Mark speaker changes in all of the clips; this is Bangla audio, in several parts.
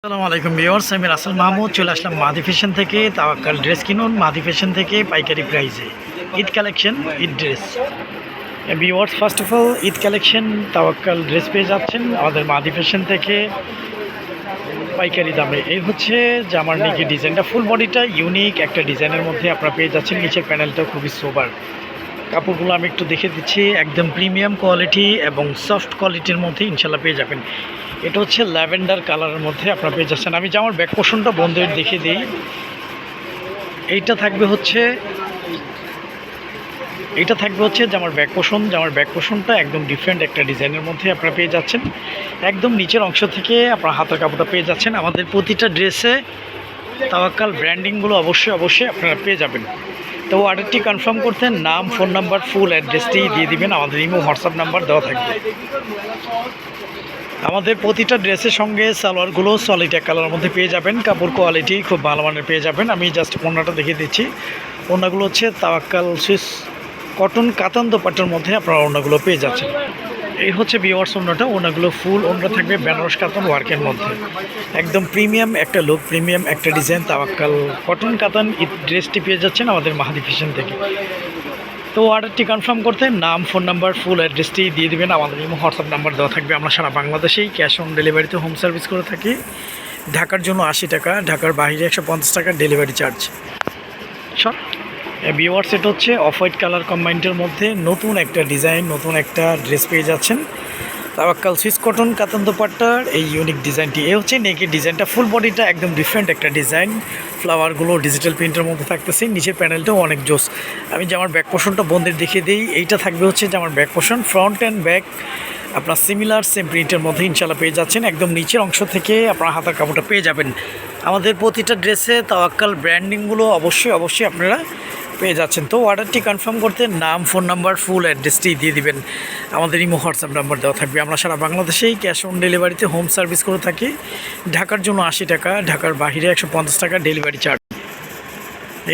Speaker 1: আসসালামু আলাইকুম ভিউয়ার্স, আমি রাসেল মাহমুদ, চলে আসলাম মাদি ফ্যাশন থেকে, তাওয়াক্কাল ড্রেস কিনুন, মাদি ফ্যাশন থেকে পাইকারি প্রাইসে। Eid collection, Eid dress. Viewers first of all Eid collection, Tawakkal dress পেয়ে যাচ্ছেন আমাদের মাদি ফ্যাশন থেকে পাইকারি দামে। এই হচ্ছে জামার নিকি ডিজাইনটা। ফুল বডিটা ইউনিক একটা ডিজাইনের মধ্যে আপনারা পেয়ে যাচ্ছেন, নিচের প্যানেলটা খুবই সোবার কাপড়গুলো আমি একটু দেখে দিচ্ছি। একদম প্রিমিয়াম কোয়ালিটি এবং সফট কোয়ালিটির মধ্যে ইনশাল্লাহ পেয়ে যাবেন। এটা হচ্ছে ল্যাভেন্ডার কালারের মধ্যে আপনারা পেয়ে যাচ্ছেন। আমি যে আমার ব্যাক পোষণটা বন্ধের দেখে দিই। এইটা থাকবে হচ্ছে, এইটা থাকবে হচ্ছে যে আমার ব্যাক পোষণ যে আমার ব্যাক পোষণটা একদম ডিফারেন্ট একটা ডিজাইনের মধ্যে আপনারা পেয়ে যাচ্ছেন। একদম নিচের অংশ থেকে আপনার হাতের কাপড়টা পেয়ে যাচ্ছেন। আমাদের প্রতিটা ড্রেসে তাওয়াক্কাল ব্র্যান্ডিংগুলো অবশ্যই অবশ্যই আপনারা পেয়ে যাবেন। তো অর্ডারটি কনফার্ম করতে নাম ফোন নাম্বার ফুল অ্যাড্রেসটি দিয়ে দিবেন, আমাদের ইমো হোয়াটসঅ্যাপ নাম্বার দেওয়া থাকবে। আমাদের প্রতিটা ড্রেসের সঙ্গে সালোয়ারগুলো সলিড এক কালারের মধ্যে পেয়ে যাবেন, কাপড় কোয়ালিটি খুব ভালো মানের পেয়ে যাবেন। আমি জাস্ট ওনাটা দেখিয়ে দিচ্ছি। ওনাগুলো হচ্ছে তাওয়াক্কাল সুইস কটন কাতান দোপাটার মধ্যে আপনারা ওনাগুলো পেয়ে যাচ্ছেন। এই হচ্ছে বিওয়ার্স ওনাটা ওনাগুলো ফুল ওনাটা থাকবে বেনারস কাতান ওয়ার্কের মধ্যে। একদম প্রিমিয়াম একটা লুক প্রিমিয়াম একটা ডিজাইন তাওয়াক্কাল। কটন কাতান ড্রেসটি পেয়ে যাচ্ছেন আমাদের মাহাদি ফ্যাশন থেকে। তো অর্ডারটি কনফার্ম করতে নাম ফোন নাম্বার ফুল অ্যাড্রেসটি দিয়ে দেবেন। আমাদের ইমো হোয়াটসঅ্যাপ নাম্বার দেওয়া থাকবে। আমরা সারা বাংলাদেশেই ক্যাশ অন ডেলিভারিতে হোম সার্ভিস করে থাকি। ঢাকার জন্য আশি টাকা, ঢাকার বাইরে একশো পঞ্চাশ টাকা ডেলিভারি চার্জ সব ভিওয়ার্স এটা হচ্ছে। অফ হোয়াইট কালার কম্বাইন্ডের মধ্যে নতুন একটা ডিজাইন নতুন একটা ড্রেস পেয়ে যাচ্ছেন। তাবাক্কাল সুইস কটন, কাতান দোপাট্টার এই ইউনিক ডিজাইনটি এ হচ্ছে নেকের ডিজাইনটা ফুল বডিটা একদম ডিফারেন্ট একটা ডিজাইন ফ্লাওয়ারগুলো ডিজিটাল প্রিন্টের মধ্যে থাকতেছে। নিচের প্যানেলটাও অনেক জোস। আমি যে আমার ব্যাক পোর্শনটা বন্ধের দেখিয়ে দিই, এইটা থাকবে হচ্ছে যে আমার back portion front and back আপনার সিমিলার সেম প্রিন্টের মধ্যে ইনশাল্লাহ পেয়ে যাচ্ছেন। একদম নিচের অংশ থেকে আপনার হাতার কাপড়টা পেয়ে যাবেন। আমাদের প্রতিটা ড্রেসে তাওয়াক্কাল ব্র্যান্ডিংগুলো অবশ্যই অবশ্যই আপনারা পেয়ে যাচ্ছেন। তো অর্ডারটি কনফার্ম করতে নাম ফোন নাম্বার ফুল অ্যাড্রেসটি দিয়ে দিবেন। আমাদের ইমো হোয়াটসঅ্যাপ নাম্বার দেওয়া থাকবে। আমরা সারা বাংলাদেশেই ক্যাশ অন ডেলিভারিতে হোম সার্ভিস করে থাকি। ঢাকার জন্য আশি টাকা, ঢাকার বাইরে একশো টাকা ডেলিভারি চার্জ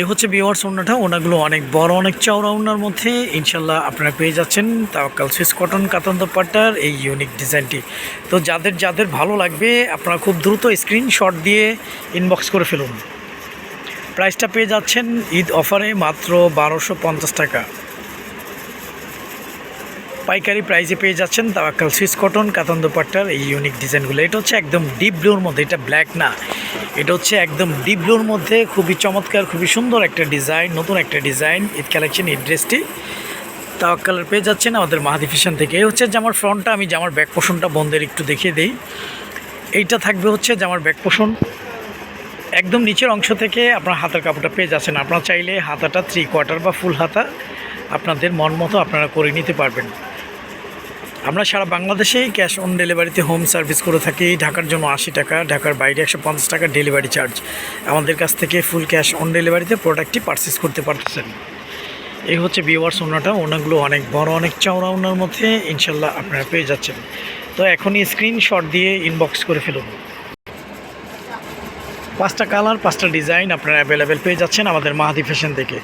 Speaker 1: এই হচ্ছে বিওয়ার্স ওনাটা ওনাগুলো অনেক বড়, অনেক চওড়া ওনার মধ্যে। ইনশাল্লাহ আপনারা পেয়ে যাচ্ছেন তাওয়াক্কাল সুইস কটন কাতান দোপাট্টার এই ইউনিক ডিজাইনটি তো যাদের যাদের ভালো লাগবে, আপনারা খুব দ্রুত স্ক্রিনশট দিয়ে ইনবক্স করে ফেলুন। প্রাইসটা পেয়ে যাচ্ছেন ঈদ অফারে মাত্র বারোশো পঞ্চাশ টাকা। পাইকারি প্রাইসে পেয়ে যাচ্ছেন তাওয়াক্কাল সুইস কটন, কাতান দোপাট্টার এই ইউনিক ডিজাইনগুলো এটা হচ্ছে একদম ডিপ ব্লুর মধ্যে, এটা ব্ল্যাক না। এটা হচ্ছে একদম ডিপ ব্লুর মধ্যে, খুবই চমৎকার, খুবই সুন্দর একটা ডিজাইন নতুন একটা ডিজাইন ঈদ কালেকশন এই ড্রেসটি তাওয়াক্কালের পেয়ে যাচ্ছেন আমাদের মাহাদি ফ্যাশন থেকে। এই হচ্ছে জামার ফ্রন্টটা আমি জামার ব্যাক পোষণটা বন্ধের একটু দেখিয়ে দিই। এইটা থাকবে হচ্ছে জামার ব্যাক পোষণ একদম নিচের অংশ থেকে আপনার হাতার কাপড়টা পেয়ে যাচ্ছেন। আপনারা চাইলে হাতাটা থ্রি কোয়ার্টার বা ফুল হাতা আপনাদের মন মতো আপনারা করে নিতে পারবেন। আমরা সারা বাংলাদেশেই ক্যাশ অন ডেলিভারিতে হোম সার্ভিস করে থাকি। ঢাকার জন্য আশি টাকা, ঢাকার বাইরে একশো পঞ্চাশ টাকা ডেলিভারি চার্জ আমাদের কাছ থেকে ফুল ক্যাশ অন ডেলিভারিতে প্রোডাক্টটি পারচেস করতে পারতেছেন। এই হচ্ছে বিওয়ার্স ওনাটা। ওনাগুলো অনেক বড়, অনেক চওড়া ওনার মধ্যে ইনশাল্লাহ আপনারা পেয়ে যাচ্ছেন। তো এখনই স্ক্রিনশট দিয়ে ইনবক্স করে ফেলুন। পাঁচটা কালার, পাঁচটা ডিজাইন আপনারা অ্যাভেলেবেল পেয়ে যাচ্ছেন আমাদের মাহাদি ফ্যাশন থেকে।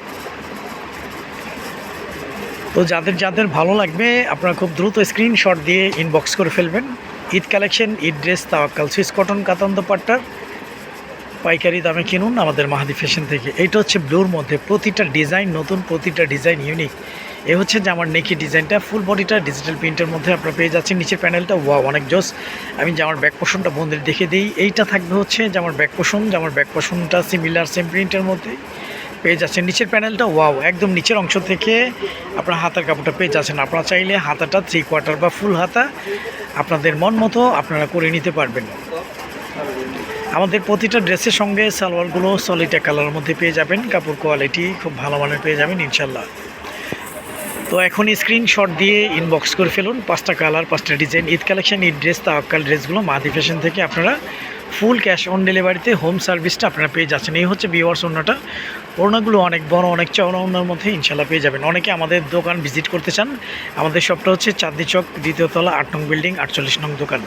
Speaker 1: তো যাদের যাদের ভালো লাগবে, আপনারা খুব দ্রুত স্ক্রিনশট দিয়ে ইনবক্স করে ফেলবেন। Eid collection Eid dress Tawakkal, Swiss cotton, কাতান দোপাট্টার পাইকারি দামে কিনুন আমাদের মাহাদি ফ্যাশন থেকে। এইটা হচ্ছে ব্লুর মধ্যে প্রতিটা ডিজাইন, নতুন প্রতিটা ডিজাইন ইউনিক এ হচ্ছে যে আমার নেকি ডিজাইনটা ফুল বডিটা ডিজিটাল প্রিন্টের মধ্যে আপনারা পেয়ে যাচ্ছেন। নিচের প্যানেলটা ওয়া অনেক জোস। আমি যে আমার ব্যাক পোষণটা বন্ধের দেখে দিই, এইটা থাকবে হচ্ছে যে আমার ব্যাক পোষণ আমার ব্যাক পোষণটা সিমিলার সেম প্রিন্টের মধ্যে পেয়ে যাচ্ছেন। নিচের প্যানেলটা ওয়াও একদম নিচের অংশ থেকে আপনার হাতার কাপড়টা পেয়ে যাচ্ছেন। আপনারা চাইলে হাতাটা থ্রি কোয়ার্টার বা ফুল হাতা আপনাদের মন মতো আপনারা করে নিতে পারবেন। আমাদের প্রতিটা ড্রেসের সঙ্গে সালোয়ারগুলো এক কালারের মধ্যে পেয়ে যাবেন। কাপড় কোয়ালিটি খুব ভালো মানের পেয়ে যাবেন ইনশাল্লাহ তো এখন স্ক্রিনশট দিয়ে ইনবক্স করে ফেলুন। পাঁচটা কালার পাঁচটা design Eid collection Eid dress Tawakkal ড্রেসগুলো মাদি ফ্যাশন থেকে আপনারা ফুল ক্যাশ অন ডেলিভারিতে হোম সার্ভিসটা আপনারা পেয়ে যাচ্ছেন। এই হচ্ছে বিওয়ার্স ওনাটা ওড়নাগুলো অনেক বড়, অনেক চওড়া ওনার মধ্যে ইনশাল্লাহ পেয়ে যাবেন। অনেকে আমাদের দোকান ভিজিট করতে চান। আমাদের শপটা হচ্ছে চাঁদনি চক, দ্বিতীয় তলা, আট নং বিল্ডিং আটচল্লিশ নং দোকান।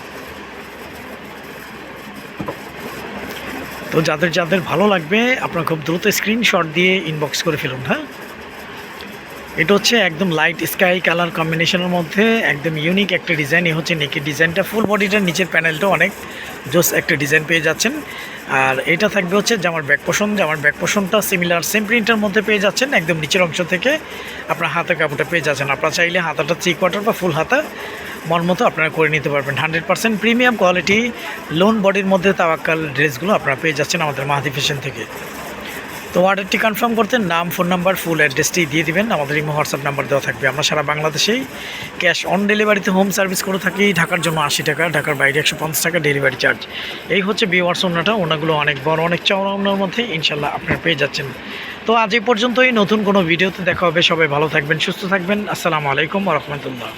Speaker 1: তো যাদের যাদের ভালো লাগবে, আপনারা খুব দ্রুত স্ক্রিনশট দিয়ে ইনবক্স করে ফেলুন হ্যাঁ? এটা হচ্ছে একদম লাইট স্কাই কালার কম্বিনেশনের মধ্যে একদম ইউনিক একটা ডিজাইন এই হচ্ছে নেকি ডিজাইনটা ফুল বডিটার নিচের প্যানেলটা অনেক জোস একটা ডিজাইন পেয়ে যাচ্ছেন। আর এটা থাকবে হচ্ছে জামার ব্যাক পোষণ জামার ব্যাক পোষণটা সিমিলার সেম প্রিন্টের মধ্যে পেয়ে যাচ্ছেন একদম নিচের অংশ থেকে আপনার হাতের কাপড়টা পেয়ে যাচ্ছেন। আপনারা চাইলে হাতাটা থ্রি কোয়ার্টার বা ফুল হাতা মন মতো আপনারা করে নিতে পারবেন। Hundred percent premium quality lawn বডির মধ্যে তাওয়াক্কাল ড্রেসগুলো আপনারা পেয়ে যাচ্ছেন আমাদের মাহাদি ফ্যাশন থেকে। তো অর্ডারটি কনফার্ম করতে নাম ফোন নাম্বার ফুল অ্যাড্রেসটি দিয়ে দিবেন। আমাদের ইমো হোয়াটসঅ্যাপ নাম্বার দেওয়া থাকবে। আমরা সারা বাংলাদেশেই ক্যাশ অন ডেলিভারিতে হোম সার্ভিস করে থাকি। ঢাকার জন্য আশি টাকা, ঢাকার বাইরে একশো পঞ্চাশ টাকা ডেলিভারি চার্জ এই হচ্ছে বিওয়ার্স ওনাটা। ওনাগুলো অনেক বড়, অনেক চওড়া ওনার মধ্যে ইনশাল্লাহ আপনারা পেয়ে যাচ্ছেন। তো আজ এই পর্যন্তই। নতুন কোনো ভিডিওতে দেখা হবে। সবাই ভালো থাকবেন, সুস্থ থাকবেন। আসসালামু আলাইকুম রহমতুল্লাহ।